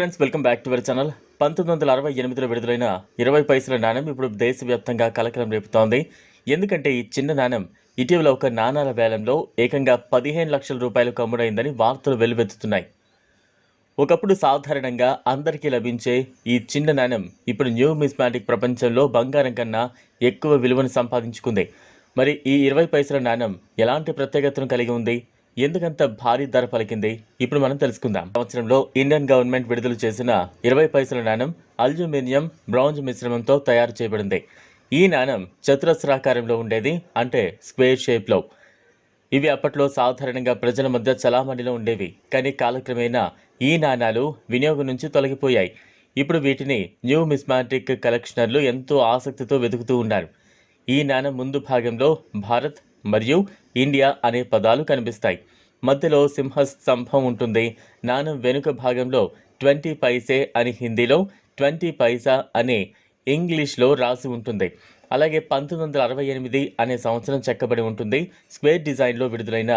Friends welcome back to our channel పంతొమ్మిది వందల అరవై ఎనిమిదిలో విడుదలైన ఇరవై పైసల నాణ్యం ఇప్పుడు దేశవ్యాప్తంగా కలకలం రేపుతోంది. ఎందుకంటే ఈ చిన్న నాణ్యం ఇటీవల ఒక నాణాల వేలంలో ఏకంగా పదిహేను లక్షల రూపాయలకు అమ్ముడైందని వార్తలు వెలువెత్తుతున్నాయి. ఒకప్పుడు సాధారణంగా అందరికీ లభించే ఈ చిన్న నాణ్యం ఇప్పుడు న్యూ మిస్మాటిక్ ప్రపంచంలో బంగారం కన్నా ఎక్కువ విలువను సంపాదించుకుంది. మరి ఈ ఇరవై పైసల నాణ్యం ఎలాంటి ప్రత్యేకతను కలిగి ఉంది? ఎందుకంత భారీ ధర పలికింది? ఇప్పుడు మనం తెలుసుకుందాం. సంవత్సరంలో ఇండియన్ గవర్నమెంట్ విడుదల చేసిన ఇరవై పైసల నాణం అల్యూమినియం బ్రాంజ్ మిశ్రమంతో తయారు చేయబడింది. ఈ నాణం చతురస్రాకారంలో ఉండేది అంటే స్క్వేర్ షేప్లో. ఇవి అప్పట్లో సాధారణంగా ప్రజల మధ్య చలామణిలో ఉండేవి కానీ కాలక్రమేణా ఈ నాణాలు వినియోగం నుంచి తొలగిపోయాయి. ఇప్పుడు వీటిని న్యూ మిస్మాటిక్ కలెక్షనర్లు ఎంతో ఆసక్తితో వెతుకుతూ ఉన్నారు. ఈ నాణం ముందు భాగంలో భారత్ మరియు ఇండియా అనే పదాలు కనిపిస్తాయి. మధ్యలో సింహ స్తంభం ఉంటుంది. నాణం వెనుక భాగంలో ట్వంటీ పైసే అని హిందీలో ట్వంటీ పైసా అనే ఇంగ్లీష్లో రాసి ఉంటుంది. అలాగే పంతొమ్మిది వందల అరవై ఎనిమిది అనే సంవత్సరం చెక్కబడి ఉంటుంది. స్క్వేర్ డిజైన్లో విడుదలైన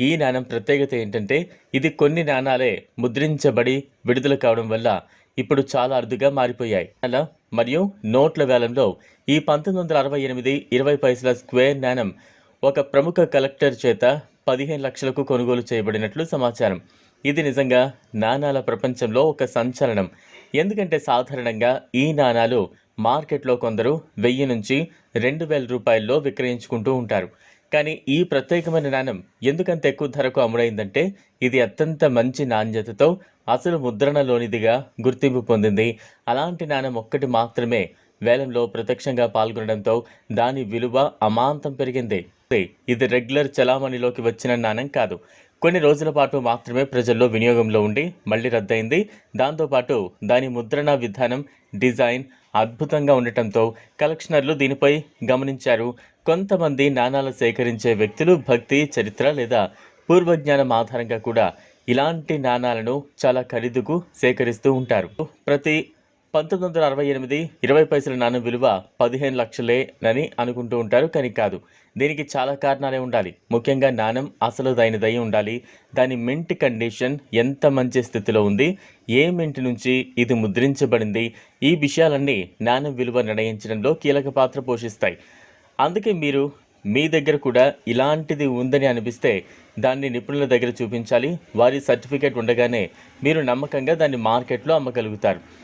ఈ నాణం ప్రత్యేకత ఏంటంటే ఇది కొన్ని నాణాలే ముద్రించబడి విడుదల కావడం వల్ల ఇప్పుడు చాలా అరుదుగా మారిపోయాయి. అలా మరియు నోట్ల వేలంలో ఈ పంతొమ్మిది వందల అరవై ఎనిమిది ఇరవై పైసల స్క్వేర్ నాణం ఒక ప్రముఖ కలెక్టర్ చేత పదిహేను లక్షలకు కొనుగోలు చేయబడినట్లు సమాచారం. ఇది నిజంగా నాణాల ప్రపంచంలో ఒక సంచలనం. ఎందుకంటే సాధారణంగా ఈ నాణాలు మార్కెట్లో కొందరు వెయ్యి నుంచి రెండు వేల రూపాయల్లో విక్రయించుకుంటూ ఉంటారు. కానీ ఈ ప్రత్యేకమైన నాణం ఎందుకంత ఎక్కువ ధరకు అమ్ముడైందంటే ఇది అత్యంత మంచి నాణ్యతతో అసలు ముద్రణలోనిదిగా గుర్తింపు పొందింది. అలాంటి నాణం ఒక్కటి మాత్రమే వేలంలో ప్రత్యక్షంగా పాల్గొనడంతో దాని విలువ అమాంతం పెరిగింది. ఇది రెగ్యులర్ చలామణిలోకి వచ్చిన నాణ్యం కాదు. కొన్ని రోజుల పాటు మాత్రమే ప్రజల్లో వినియోగంలో ఉండి మళ్ళీ రద్దయింది. దాంతోపాటు దాని ముద్రణ విధానం డిజైన్ అద్భుతంగా ఉండటంతో కలెక్షనర్లు దీనిపై గమనించారు. కొంతమంది నాణాలు సేకరించే వ్యక్తులు భక్తి చరిత్ర లేదా పూర్వజ్ఞానం ఆధారంగా కూడా ఇలాంటి నాణాలను చాలా ఖరీదుకు సేకరిస్తూ ఉంటారు. ప్రతి పంతొమ్మిది వందల అరవై ఎనిమిది ఇరవై పైసల నాణ్యం విలువ పదిహేను లక్షలేనని అనుకుంటూ ఉంటారు కానీ కాదు. దీనికి చాలా కారణాలే ఉండాలి. ముఖ్యంగా నాణ్యం అసలు దైనదై ఉండాలి. దాని మింట్ కండిషన్ ఎంత మంచి స్థితిలో ఉంది? ఏ మింట్ నుంచి ఇది ముద్రించబడింది? ఈ విషయాలన్నీ నాణ్యం విలువ నిర్ణయించడంలో కీలక పాత్ర పోషిస్తాయి. అందుకే మీరు మీ దగ్గర కూడా ఇలాంటిది ఉందని అనిపిస్తే దాన్ని నిపుణుల దగ్గర చూపించాలి. వారి సర్టిఫికేట్ ఉండగానే మీరు నమ్మకంగా దాన్ని మార్కెట్లో అమ్మగలుగుతారు.